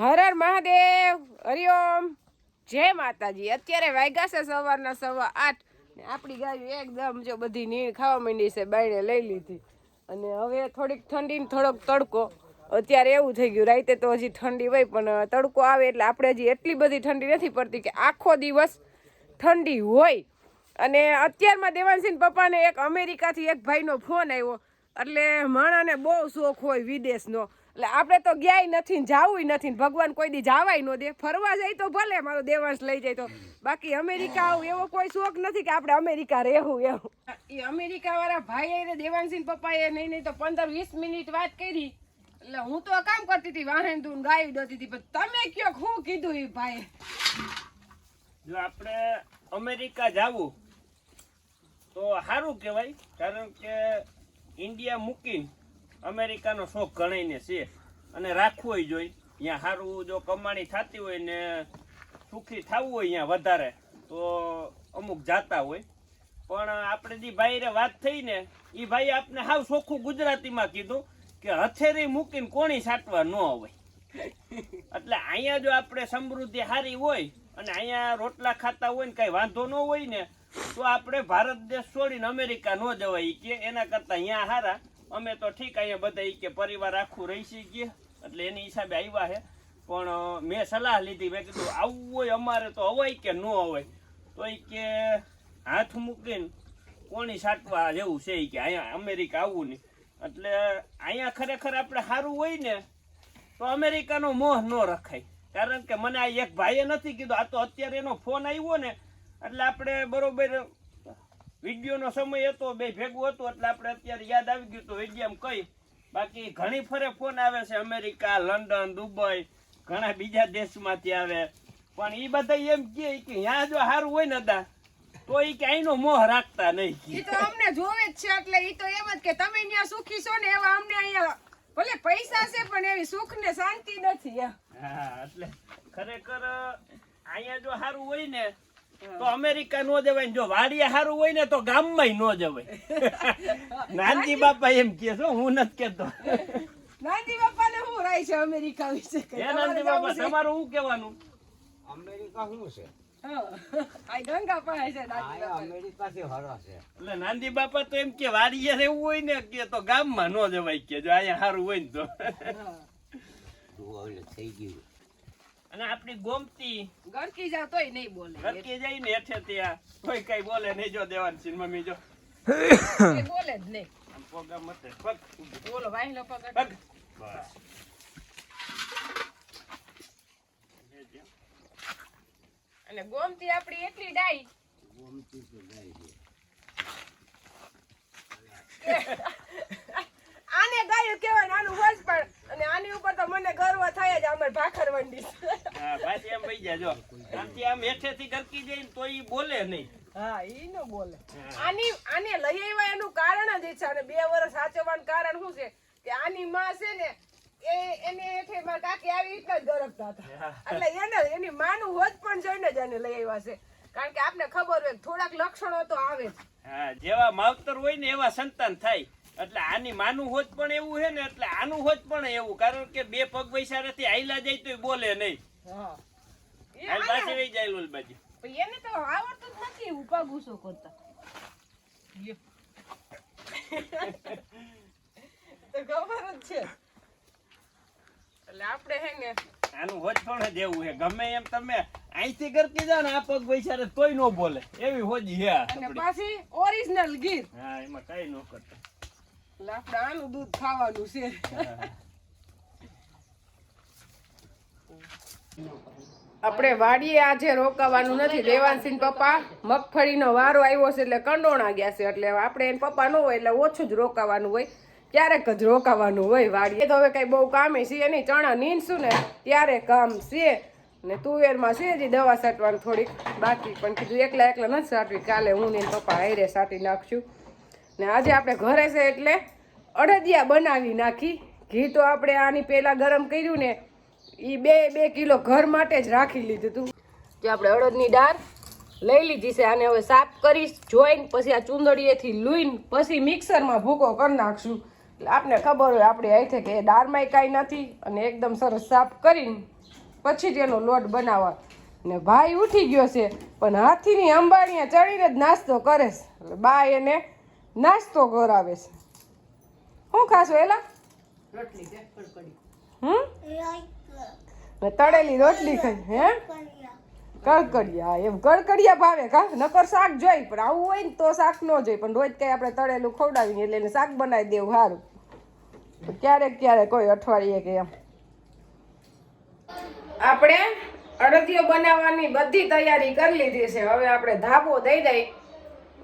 હર હર મહાદેવ હરિઓમ જય માતાજી. અત્યારે વાગ્યા છે સવારના સવા આઠ ને આપણી ગાયું એકદમ જો બધી નીણ ખાવા માંડી છે, બાયણે લઈ લીધી. અને હવે થોડીક ઠંડી થોડોક તડકો. અત્યારે એવું થઈ ગયું, રાતે તો હજી ઠંડી હોય, પણ તડકો આવે એટલે આપણે હજી એટલી બધી ઠંડી નથી પડતી કે આખો દિવસ ઠંડી હોય. અને અત્યારમાં દેવાનસિંહ પપ્પાને એક અમેરિકાથી એક ભાઈનો ફોન આવ્યો. એટલે માણાને બહુ શોખ હોય વિદેશનો. એટલે આપણે તો ગ્યાય નથી ને જાવું નથી ભગવાન કોઈ દી જાવાય ન દે. ફરવા જાય તો ભલે મારો દેવાંશ લઈ જાય તો. બાકી અમેરિકા આવું એવો કોઈ શોખ નથી કે આપણે અમેરિકા રહેવું એવું એ અમેરિકા વાળા ભાઈએ દેવાંશી પપ્પાએ નહીં નહીં તો પંદર વીસ મિનિટ વાત કરી. એટલે હું તો કામ કરતી હતી વાહન તું ગાયું દોતી હતી પણ તમે કયો શું કીધું એ ભાઈ જો આપણે અમેરિકા જાવું તો સારું કહેવાય કારણ કે ઇન્ડિયા મૂકીને અમેરિકાનો શોખ ગણાઈને છે. અને રાખવું જોઈએ અહીંયા સારું જો કમાણી થતી હોય ને સુખી થવું હોય અહીંયા વધારે, તો અમુક જાતા હોય. પણ આપણે જે ભાઈને વાત થઈ ને એ ભાઈ આપને હાવ ચોખ્ખું ગુજરાતીમાં કીધું કે હથેરી મૂકીને કોણી સાટવા ન હોય. એટલે અહીંયા જો આપણે સમૃદ્ધિ સારી હોય અને અહીંયા રોટલા ખાતા હોય ને કઈ વાંધો ન હોય ને, તો આપણે ભારત દેશ છોડીને અમેરિકા ન જવાય કે. એના કરતાં અહીંયા હારા. અમે તો ઠીક અહીંયા બધા કે પરિવાર આખું રહી ગયે, એટલે એની હિસાબે આવ્યા છે પણ મેં સલાહ લીધી, મેં કીધું આવવું હોય, અમારે તો અવાય કે ન અવાય? તો એ કે, હાથ મૂકીને કોણી સાટવા જેવું છે કે, અહીંયા અમેરિકા આવવું નહીં એટલે અહીંયા ખરેખર આપણે સારું હોય ને, તો અમેરિકાનો મોહ ન રખાય. કારણ કે મને આ એક ભાઈએ નથી કીધું, આ તો અત્યારે એનો ફોન આવ્યો ને, એટલે આપણે બરોબર વિડીયોનો સમય હતો બે ભેગું હતું એટલે આપણે અત્યારે યાદ આવી ગયું તો વિડીયામ કઈ બાકી ઘણી ફરે ફોન આવે છે અમેરિકા લંડન દુબઈ ઘણા બીજા દેશમાંથી આવે. પણ એ બધા એમ કે ત્યાં જો સારું હોય ને દા તો એ કે અહીંનો મોહ રાખતા નહીં એ તો અમને જોવે જ છે એટલે એ તો એમ જ કે તમે ત્યાં સુખી છો ને એવા અમને અહીંયા ભલે પૈસા છે પણ એવી સુખ ને શાંતિ નથી હા એટલે ખરેખર અહીંયા જો સારું હોય ને તો અમેરિકા નો જવાય જો વાડિયા સારું હોય ને તો ગામમાં નો જવાય. નાનજી બાપા એમ કે છો હું નથી કેતો નાનજી બાપાને શું રાય છે અમેરિકા વિશે? એ નાનજી બાપા તમારું શું કહેવાનું? અમેરિકા શું છે? નાનજી બાપા તો એમ કે વાડિયા રહેવું હોય ને કે તો ગામમાં નો જવાય કે જો અહીંયા સારું હોય ને તો. હા. તું ઓલે થઈ ગયું. અને આપણી ગોમતી ગરકી જાવ તોય નહીં બોલે. ગરકી જાય ને હેઠે ત્યાં. કોઈ કઈ બોલે નહીં. જો દેવાન સિંહ મમ્મી જો. બોલે જ નહીં. પોગા મતે. પગ. બોલો વાહિલો પકડ પગ. બસ અને ગોમતી આપણી એટલી ડાઈ. ગોમતી તો ડાઈ છે. આને ગાયું કહેવાય ને આનું પણ અને આની ઉપર તો મને ગર્વ થાય જ અમાર ભાખર વંડી હા પાછી એમ વહી જાજો. આમથી આમ હેઠેથી ગરકી જાય તો ઈ બોલે નહીં. હા ઈ નો બોલે. આની આને લઈ આવ્યા એનું કારણ જ છે અને બે વર્ષ સાચવવાનું કારણ શું છે? કે આની માં છે ને એ એને હેઠે મારા કાકી આવી રીતના જ ગરકતા હતા. એટલે એને એની માનું હોજ પણ જોઈને જ આને લઈ આવ્યા છે. કારણ કે આપને ખબર હોય થોડાક લક્ષણો તો આવે હા જેવા માવતર હોય ને એવા સંતાન થાય. એટલે આની માનું હોત પણ એવું છે ને એટલે આનું હોત પણ એવું. કારણ કે બે પગ પૈસા નથી આયલા જાય તો બોલે નહીં. હાલ પાછી વહી જાય લોલ બાજુ એને તો આવડતું જ નથી ઉપા ગુસ્સો કરતા. તો ખબર જ છે. એટલે આપણે હે ને આનું હોજ પણ જ એવું છે. ગમે એમ તમે અહીંથી કરતી જાઓ ને આ પગ પૈસા તોય નો બોલે. એવી હોજી હે અને પાછી ઓરિજિનલ ગીર હા એમાં કઈ ન કરતા. આપણે દૂધ ખાવાનું છે. આપણે વાડીએ આજે રોકાવાનું નથી. દેવાનસિંહ પપ્પા મગફળીનો વારો આવ્યો છે એટલે કંડોણા ગયા છે. એટલે આપણે એને પપ્પા ન હોય એટલે ઓછું જ રોકાવાનું હોય. ક્યારેક જ રોકાવાનું હોય વાડીએ. તો હવે કઈ બહુ કામે છે નહીં. ચણા નીંદશું ને ત્યારે કામ છે. ને તુવેરમાં છે હજી દવા છાંટવાની થોડીક. બાકી પણ કીધું એકલા એકલા નથી સાટવી. કાલે હું ને પપ્પા હારે સાટી નાખશું. ને આજે આપણે ઘરે છે એટલે અડદિયા બનાવી નાખી. ઘી તો આપણે આની પહેલાં ગરમ કર્યું ને એ બે બે કિલો ઘર માટે જ રાખી લીધું હતું કે આપણે અડદની દાળ લઈ લીધી છે, આને હવે સાફ કરી જોઈને પછી આ ચૂંદડીએથી લૂઈને પછી મિક્સરમાં ભૂકો કરી નાખશું. એટલે આપને ખબર હોય, આપણે અહીંથી કે એ દાળમાંય કાંઈ નથી અને એકદમ સરસ સાફ કરીને પછી જ એનો લોટ બનાવવા ને ભાઈ ઉઠી ગયો છે, પણ હાથીની અંબાણીએ ચડીને જ નાસ્તો કરે છે. એટલે બા એને નાસ્તો કરાવે છે. શું ખાશો એલા? હમ? ને તળેલી રોટલી ખાઈ હે? કડકડિયા. એમ કડકડિયા ભાવે કા નકર શાક જોઈ પણ આવું હોય ને તો શાક ન જોઈ પણ રોજ કઈ આપણે તળેલું ખવડાવીએ એટલે એને શાક બનાવી દેવું સારું ક્યારેક ક્યારેક કોઈ અઠવાડિયે કે એમ. આપણે અડદિયો બનાવવાની બધી તૈયારી કરી લીધી છે. હવે આપણે ધાબો દઈ દઈ.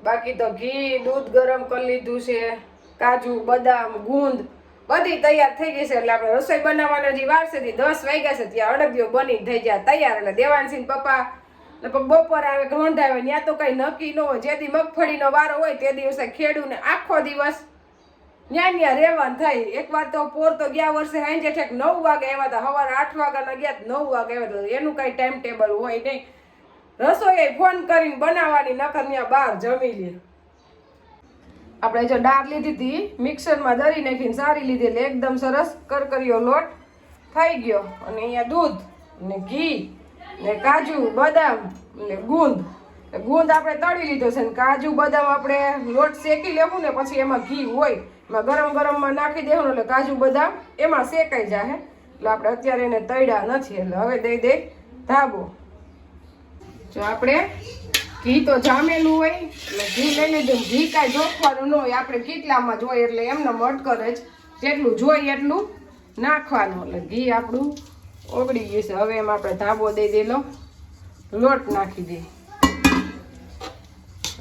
બાકી તો ઘી, દૂધ ગરમ કરી લીધું છે, કાજુ, બદામ, ગુંદ, બધી તૈયાર થઈ ગઈ છે. એટલે આપણે રસોઈ બનાવવાનો જે વાર છે દસ વાગ્યા છે, ત્યાં અડદિયો બની થઈ ગયા તૈયાર. એટલે દેવાનસિંહ પપ્પા બપોર આવે કે આવે ત્યાં તો કઈ નક્કી ન હોય. જેથી મગફળીનો વારો હોય તે દિવસે ખેડૂને આખો દિવસ ન્યા ન્યા રહેવાનું થાય. એકવાર તો પોર તો ગયા વર્ષે સાંજે ઠેક નવ વાગે આવ્યા હતા. સવારે આઠ વાગ્યાના ગયા નવ વાગે આવ્યા હતા. એનું કઈ ટાઈમ ટેબલ હોય નહીં. રસોઈ ફોન કરીને બનાવવાની, નકર ત્યાં બહાર જમી લે. આપણે જો દાળ લીધી હતી, મિક્સરમાં દરી નાખીને સારી લીધી એટલે એકદમ સરસ કરકરીયો લોટ થઈ ગયો. અને અહીંયા દૂધ, ને ઘી, ને કાજુ, બદામ, ને ગુંદ. ગુંદ આપણે તળી લીધો છે ને કાજુ, બદામ આપણે લોટ શેકી લેવું ને પછી એમાં ઘી હોય. એમાં ગરમ ગરમમાં નાખી દેવાનું એટલે કાજુ, બદામ એમાં શેકાઈ જાય એટલે આપણે અત્યારે એને તળ્યા નથી, એટલે હવે દઈ દઈ ધાબો. જો આપણે ઘી તો જામેલું હોય, એટલે ઘી લઈ લીધું ઘી કાંઈ જોખવાનું ન હોય. આપણે કેટલામાં જોઈએ એટલે એમને મટકર જ જેટલું જોઈએ એટલું નાખવાનું. એટલે ઘી આપણું ઓગળી ગયું છે. હવે એમાં આપણે ધાબો દઈ દેલો. લોટ નાખી દઈએ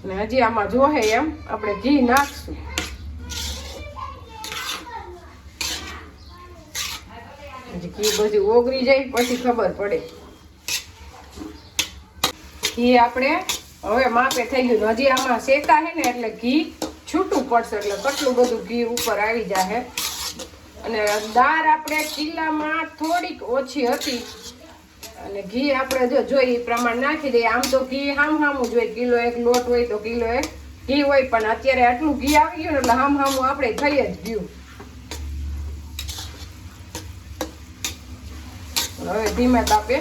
અને હજી આમાં જોહે એમ, આપણે ઘી નાખશું. ઘી બધું ઓગળી જાય, પછી ખબર પડે. ઘી આપણે હવે માપે થઈ ગયું. હજી આમાં શેકા છે ને એટલે ઘી છૂટું પડશે. એટલે કેટલું બધું ઘી ઉપર આવી જાય અને દાળ આપણે કિલ્લામાં થોડીક ઓછી હતી. અને ઘી આપણે જો જોઈએ પ્રમાણે નાખી દઈએ. આમ તો ઘી હામ હામું જોઈએ કિલો એક લોટ હોય તો કિલો એક ઘી હોય. પણ અત્યારે આટલું ઘી આવી ગયું એટલે હામ હામું આપણે થઈ જ ગયું હવે ધીમે તાપે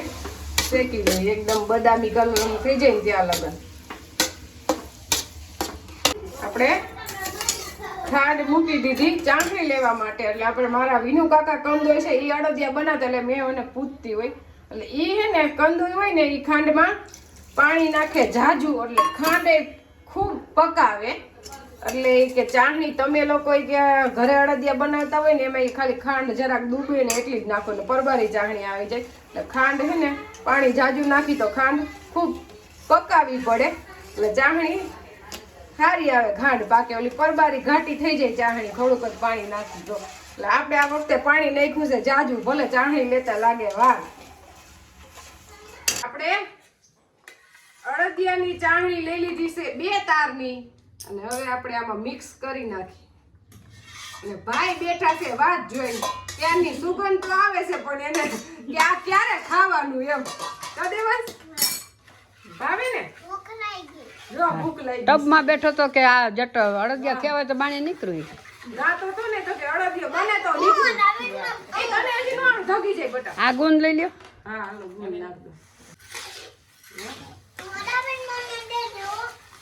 શેકી લઈએ એકદમ બદામી કલર થઈ જાય ને ત્યાં લગન. આપણે ખાંડ મૂકી દીધી, ચાંખણી લેવા માટે. એટલે આપણે મારા વિનુ કાકા કંદોય છે એ અડદિયા બનાવતા એટલે મેં એને પૂછતી હોય. એટલે એ હે ને, કંદોય હોય ને એ ખાંડમાં પાણી નાખે જાજુ. એટલે ખાંડ ખૂબ પકાવે. એટલે એ કે ચાહણી તમે લોકો કે ઘરે અડદિયા બનાવતા હોય ને, એમાં ખાલી ખાંડ જરાક ડૂબે ને, એટલી જ નાખો ને, પરબારી ચાહણી આવી જાય. એટલે ખાંડ હે ને પાણી જાજુ નાખી તો ખાંડ ખૂબ પકાવવી પડે. એટલે ચાહણી સારી આવે ખાંડ પાકે, ઓલી પરબારી ઘાટી થઈ જાય ચાહણી થોડુંક જ પાણી નાખી દો એટલે આપણે આ વખતે પાણી નાખ્યું છે જાજુ, ભલે ચાહણી લેતા લાગે વાર. આપણે અડદિયાની ચાહણી લઈ લીધી છે બે તારની. અને હવે આપણે આમાં મિક્સ કરી નાખી. અને ભાઈ બેઠા છે, વાત જોઈને. ત્યાંની સુગંધ તો આવે છે પણ એને કે આ ક્યારે ખાવાનું એમ? તો દિવસ ભાવે ને? જો ભૂખ લાગી ટબમાં બેઠો તો કે આ જટ અડદિયા કહેવાય તો બાણી નીકળ્યું રાતો તો ને તો કે અડદિયો બને તો નીકળું. એ તને હજી નો આમ ધગી જાય બટા? આ ગુંદ લઈ લ્યો. હા હાલો ગુણ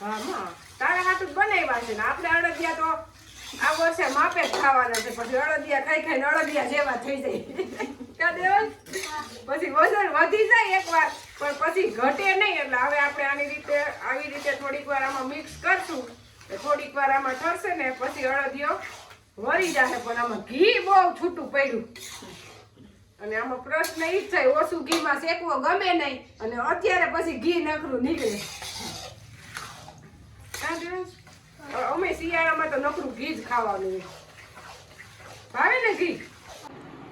હા હા તારા હાથું બનાવ્યા છે ને. આપણે અડદિયા તો આ વર્ષે માપે જ ખાવાના છે. પછી અડદિયા ખાઈ ખાઈને અડદિયા જેવા થઈ જાય. પછી વજન વધી જાય એકવાર, પણ પછી ઘટે નહીં. એટલે હવે આપણે આની રીતે, આવી રીતે થોડીક વાર આમાં મિક્સ કરશું. થોડીક વાર આમાં ઠરશે ને પછી અડદિયો વળી જશે. પણ આમાં ઘી બહુ છૂટું પડ્યું. અને આમાં પ્રશ્ન ઈ જ થાય, ઓછું ઘીમાં શેકવો ગમે નહીં. અને અત્યારે પછી ઘી નખરું નીકળે. અમે શિયાળામાં તો નકરું ઘી જ ખાવાનું. ભાવે ને ઘી?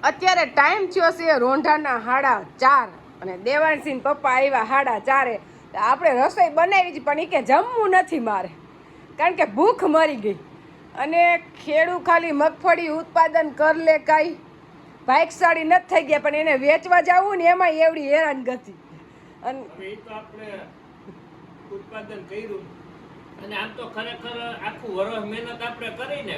અત્યારે ટાઈમ થયો છે રોંઢાના હાડા ચાર અને દેવાનસિંહ પપ્પા આવ્યા હાડા ચારે. તો આપણે રસોઈ બનાવી જ પણ એ કે જમવું નથી મારે. કારણ કે ભૂખ મરી ગઈ. અને ખેડૂ ખાલી મગફળી ઉત્પાદન કર લે કાંઈ. સાડી નથી થઈ ગયા પણ એને વેચવા જવું ને એમાં એવડી હેરાન ગતિ અને આપણે ઉત્પાદન કર્યું. અને આમ તો ખરેખર આખું વરસ મહેનત આપણે કરીને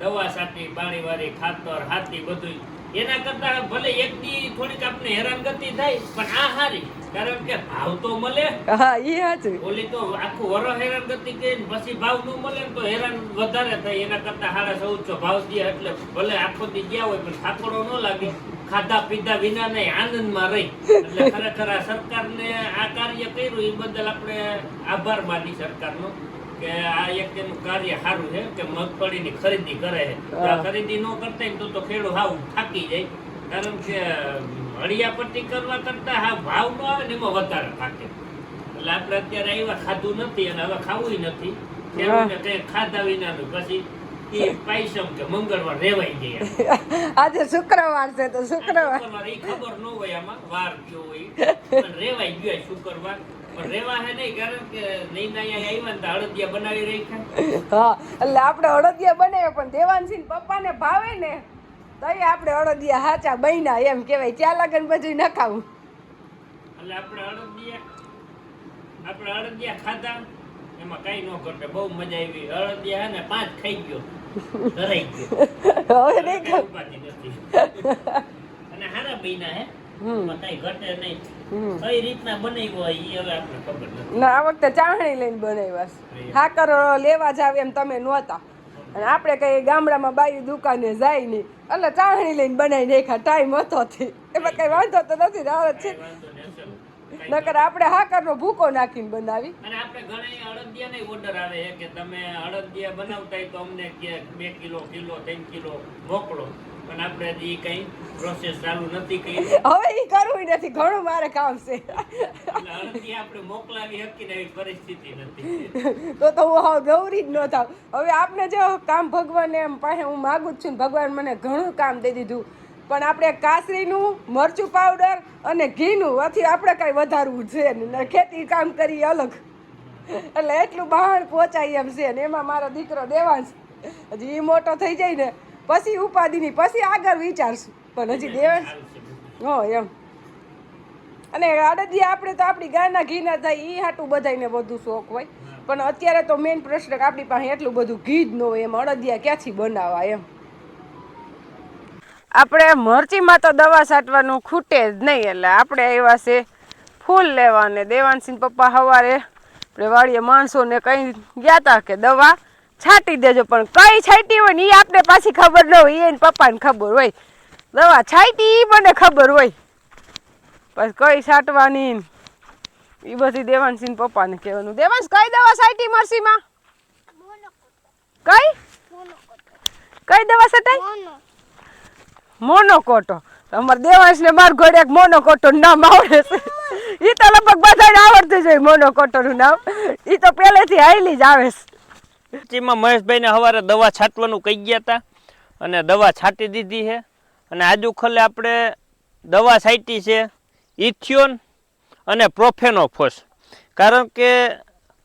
દવા સાટી પાણી વાળી ખાતર હાથી બધું એના કરતા ભલે એક દી થોડીક આપણે હેરાનગતિ થાય પણ આ હારી. કારણ કે ભાવ તો મળે. હા એ સાચું ઓલી તો આખું વરસ હેરાનગતિ કરીને પછી ભાવ ન મળે ને તો હેરાન વધારે થાય. એના કરતા સાડા ચૌદસો ભાવ દે એટલે ભલે આખો દી ગયા હોય પણ થાકડો ન લાગે. ખાધા પીધા વિના નહીં આનંદમાં રહી. એટલે ખરેખર આ સરકારને આ કાર્ય કર્યું એ બદલ આપણે આભાર માની સરકારનો કે આ એક એનું કાર્ય સારું છે કે મગફળીની ખરીદી કરે છે. ખરીદી ન કરતા તો તો ખેડૂત હાવ થાકી જાય. કારણ કે હળિયાપટ્ટી કરવા કરતા હા ભાવ ન આવે ને એમાં વધારે થાકે. એટલે આપણે અત્યારે આવ્યા ખાધું નથી અને હવે ખાવું નથી. ખેડૂતને કઈ ખાધા વિનાનું પછી એ પાયસમ કે મંગળવાર રેવાઈ ગયા આજે શુક્રવાર છે તો શુક્રવાર. ખબર ન હોય આમાં વાર કયો હોય. પણ રેવાઈ ગયો શુક્રવાર. તો એટલે આપણે અડદિયા બનાવ્યા પણ દેવાનસિંહ પપ્પાને ભાવે ને તઈ આપણે અડદિયા હાચા બન્યા એમ કેવાય ત્યાં લગન બધું ન ખાવું એટલે આપણે અડદિયા આપણે અડદિયા ખાધા. એમાં કઈ ન ઘટે બહુ મજા આવી. અડદિયા ને પાંચ ખાઈ ગયો. હવે નહીં અને હારા બન્યા હે. ના આ વખતે ચાહણી લઈને બનાવ્યા હાકર લેવા જાવ એમ તમે નહોતા. અને આપણે કઈ ગામડામાં બાઈ દુકાને જાય નહીં એટલે ચાહણી લઈને બનાવી નાખ્યા ટાઈમ હતો એમાં કઈ વાંધો તો નથી રાહત છે. નકર આપણે હાકરનો ભૂકો નાખીને બનાવી. અને આપણે ઘણા અડદિયા નહીં ઓર્ડર આવે છે કે તમે અળદિયા બનાવતા તો અમને કે બે કિલો કિલો ત્રણ કિલો મોકલો પણ આપણે હજી કઈ પ્રોસેસ ચાલુ નથી કરી. હવે એ કરવું નથી ઘણું મારે કામ છે. આપણે મોકલાવી હકીને એવી પરિસ્થિતિ નથી. તો તો હું હાવ ગૌરી જ ન થાવ હવે આપને જો કામ ભગવાન એમ પાસે હું માગું જ છું ભગવાન મને ઘણું કામ દઈ દીધું. પણ આપણે કાસરીનું, મરચું પાવડર અને ઘીનું, આથી આપણે કાંઈ વધારવું છે ને. ખેતી કામ કરી અલગ. એટલે એટલું બહાર પહોંચાય એમ છે ને. એમાં મારો દીકરો દેવાંશ. હજી એ મોટો થઈ જાય ને, પછી ઉપાધિની, પછી આગળ વિચારશું. પણ હજી દેવાંશ. હો, એમ. અને અડદિયા આપણે તો આપણી ગાયના ઘીના થાય એ હાટું બધાયને બધું શોખ હોય. પણ અત્યારે તો મેઇન પ્રશ્ન આપણી પાસે એટલું બધું ઘી જ ન હોય એમ. અડદિયા ક્યાંથી બનાવવા એમ. આપણે મરચીમાં તો દવા છાંટવાનું ખૂટે જ નહીં એટલે આપણે આવ્યા છે ફૂલ લેવા ને દેવાનસિંહ પપ્પા સવારે આપણે વાળીએ માણસોને કંઈ ગયા હતા કે દવા છાંટી દેજો, પણ કઈ છાંટી હોય ને એ આપણે પાછી ખબર ન હોય. એને પપ્પાને ખબર હોય. દવા છાંટી એ મને ખબર હોય. પછી કઈ છાંટવાની એ બધી દેવાનસિંહ પપ્પાને કહેવાનું. દેવાંશ કઈ દવા છાંટી મરસીમાં કઈ? કઈ દવા છટાઈ? મોનોકોટો. અમારે દેવાંશ ને માર ઘોડે એક મોનોકોટો નામ આવડે છે. એ તો લગભગ બધાને આવડતું હોય મોનોકોટો નું નામ. એ તો પહેલેથી હાઈલી જ આવે છે. મહેશભાઈ મહેશભાઈને સવારે દવા છાંટવાનું કહી ગયા હતા અને દવા છાંટી દીધી છે. અને આજુ ખલે આપણે દવા છાંટી છે ઇથિયોન અને પ્રોફેનોફોસ. કારણ કે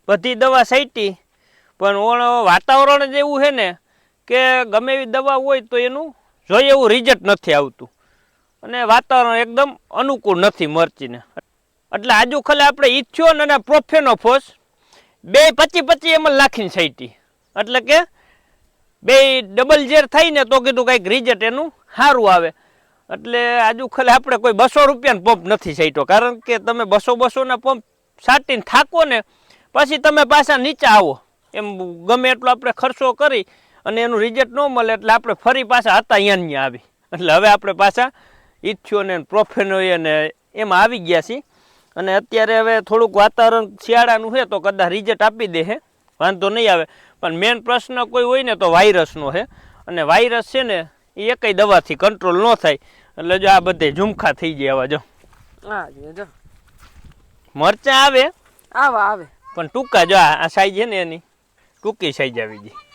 બધી દવા છાંટી, પણ વાતાવરણ જ એવું છે ને કે ગમે એવી દવા હોય તો એનું જોઈએ એવું રિઝલ્ટ નથી આવતું. અને વાતાવરણ એકદમ અનુકૂળ નથી મરચીને. એટલે આજુ ખાલી આપણે ઇથિયોન અને પ્રોફેનોફોસ બે પચી પચી એમ નાખીને છાંટી એટલે કે બે ડબલ ઝેર થાય ને તો કીધું કંઈક રિઝલ્ટ એનું સારું આવે. એટલે આજુ ખાલી આપણે કોઈ બસો રૂપિયાનો પંપ નથી છાંટ્યો કારણ કે તમે બસો બસોના પંપ છાંટીને થાકો ને, પછી તમે પાછા નીચે આવો. એમ ગમે એટલો આપણે ખર્ચો કરી અને એનું રિઝલ્ટ ન મળે એટલે આપણે ફરી પાછા હતા અહીંયા અહીંયા આવી. એટલે હવે આપણે પાછા ઈથ્યો ને પ્રોફેનોય ને એમાં આવી ગયા છીએ. અને અત્યારે હવે થોડુંક વાતાવરણ શિયાળાનું છે તો કદાચ રિઝલ્ટ આપી દે છે વાંધો નહીં આવે. પણ મેઇન પ્રશ્ન કોઈ હોય ને તો વાયરસનો છે અને વાયરસ છે ને એ એકય દવાથી કંટ્રોલ ન થાય. એટલે જો આ બધે ઝુમખા થઈ ગયા આવા જો. હા જો જો. મરચાં આવે. આવા આવે. પણ ટૂંકા જો આ સાઈઝ છે ને એની. ટૂંકી સાઈઝ આવી ગઈ.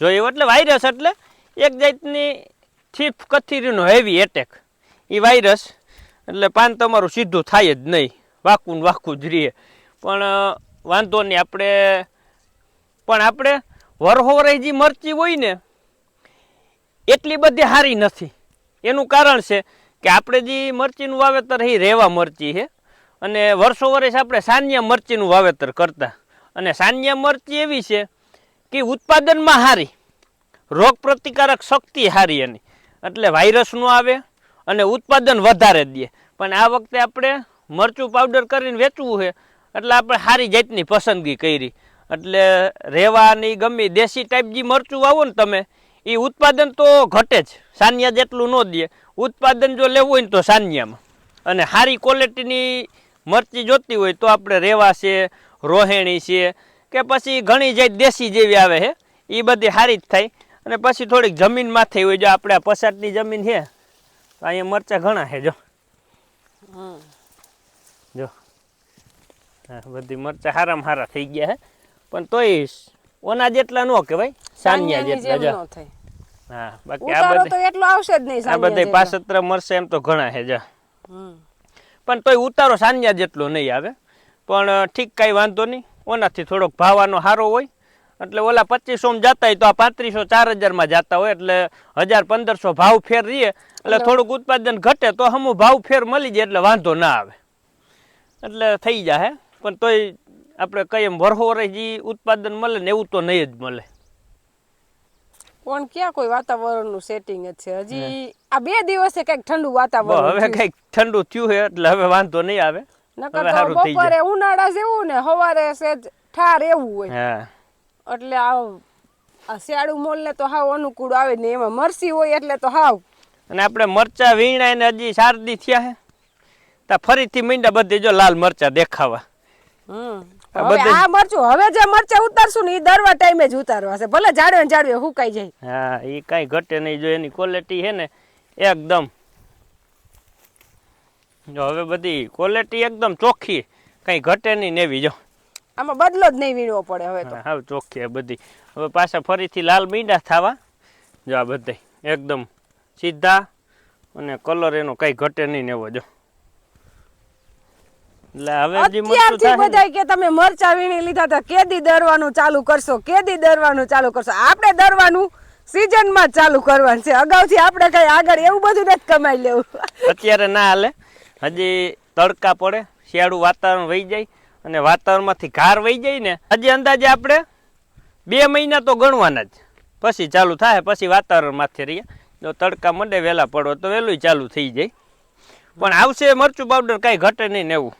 જો એટલે વાયરસ એટલે એક જાતની છીપ કથીરીનો હેવી એટેક એ વાયરસ એટલે પાન તમારું સીધું થાય જ નહીં. વાકું ને વાકું જ રહીએ. પણ વાંધો નહીં, આપણે, પણ આપણે વરહોવરાઈ જે મરચી હોય ને, એટલી બધી સારી નથી. એનું કારણ છે કે આપણે જે મરચીનું વાવેતર એ રેવા મરચી છે. અને વર્ષો વર્ષ આપણે સાનિયા મરચીનું વાવેતર કરતા. અને સાનિયા મરચી એવી છે કે ઉત્પાદનમાં સારી રોગ પ્રતિકારક શક્તિ સારી એની. એટલે વાયરસ ન આવે અને ઉત્પાદન વધારે દે. પણ આ વખતે આપણે મરચું પાવડર કરીને વેચવું છે. એટલે આપણે સારી જાતની પસંદગી કરી. એટલે રેવાની ગમે દેશી ટાઈપ જે મરચું આવો ને તમે એ ઉત્પાદન તો ઘટે જ. સાનિયા જેટલું ન દે. ઉત્પાદન જો લેવું હોય ને તો સાનિયામાં. અને સારી ક્વોલિટીની મરચી જોતી હોય તો આપણે રેવા છે, રોહેણી છે કે પછી ઘણી જે દેશી જેવી આવે છે એ બધી સારી જ થાય. અને પછી થોડીક જમીન માથે હોય જો આપણે આ પસાટની જમીન છે તો અહીંયા મરચાં ઘણા છે જો. જો. બધી મરચાં હારામાં સારા થઈ ગયા છે પણ તોય ઓના જેટલા ન કહેવાય સાનિયા જેટલા જો. હા બાકી આ બધે એટલો આવશે જ નહીં આ બધા પાસત્ર મરશે એમ તો ઘણા છે જો. પણ તોય ઉતારો સાનિયા જેટલો નહીં આવે. પણ ઠીક કાંઈ વાંધો નહીં. ઓનાથી થોડોક ભાવાનો સારો હોય. એટલે ઓલા પચીસોમાં જતા હોય તો આ પાંત્રીસો ચાર હજારમાં જતા હોય. એટલે હજાર પંદરસો ભાવ ફેર રહીએ એટલે થોડુંક ઉત્પાદન ઘટે તો હમું ભાવ ફેર મળી જાય એટલે વાંધો ના આવે. એટલે થઈ જાય પણ તોય આપણે કઈ એમ વરહો રહી જે ઉત્પાદન મળે ને એવું તો નહીં જ મળે. પણ ક્યાં કોઈ વાતાવરણનું સેટિંગ જ છે? હજી આ બે દિવસે કંઈક ઠંડુ વાતાવરણ હવે કંઈક ઠંડુ થયું છે એટલે હવે વાંધો નહીં આવે. નકર તો બપોરે ઉનાળા જેવું ને સવારે સેજ ઠાર એવું હોય. એટલે આ શિયાળુ મોલ ને તો હાવ અનુકૂળ આવે ને એમાં મરસી હોય એટલે તો હાવ. અને આપણે મરચા વીણાય ને હજી શારદી થયા હે. તા ફરીથી મીંડા બધે જો લાલ મરચા દેખાવા. હમ. આ મરચું હવે જે મરચા ઉતારશું ને એ દરવા ટાઈમે જ ઉતારવા છે. ભલે જાડવે જાડવે હુકાઈ જાય. હા એ કાંઈ ઘટે નહીં. જો એની ક્વોલિટી છે ને એકદમ જો હવે બધી ક્વોલિટી એકદમ ચોખ્ખી કંઈ ઘટે નહીં ને એવી જો. આમાં બદલો જ નહીં વીણવો પડે હવે તો. હા ચોખ્ખી બધી. હવે પાછા ફરીથી લાલ મીંડા થવા. જો આ બધે એકદમ સીધા અને કલર એનો કઈ ઘટે નહીં ને એવો જો. એટલે હવે જે મરચું થાય કે તમે મરચા વીણી લીધા હતા કેદી દરવાનું ચાલુ કરશો કેદી દરવાનું ચાલુ કરશો. આપણે દરવાનું સિઝનમાં ચાલુ કરવાનું છે. અગાઉથી આપણે કઈ આગળ એવું બધું નથી કમાઈ લેવું. અત્યારે ના હાલે. હજી તડકા પડે, શિયાળું વાતાવરણ વહી જાય અને વાતાવરણમાંથી ઘાર વહી જાય ને, હજી અંદાજે આપણે બે મહિના તો ગણવાના જ. પછી ચાલુ થાય, પછી વાતાવરણમાંથી રહીએ. જો તડકા મંડે, વહેલા પડો તો વહેલું ચાલુ થઈ જાય. પણ આવશે મરચું પાવડર કાંઈ ઘટે નહીં ને એવું.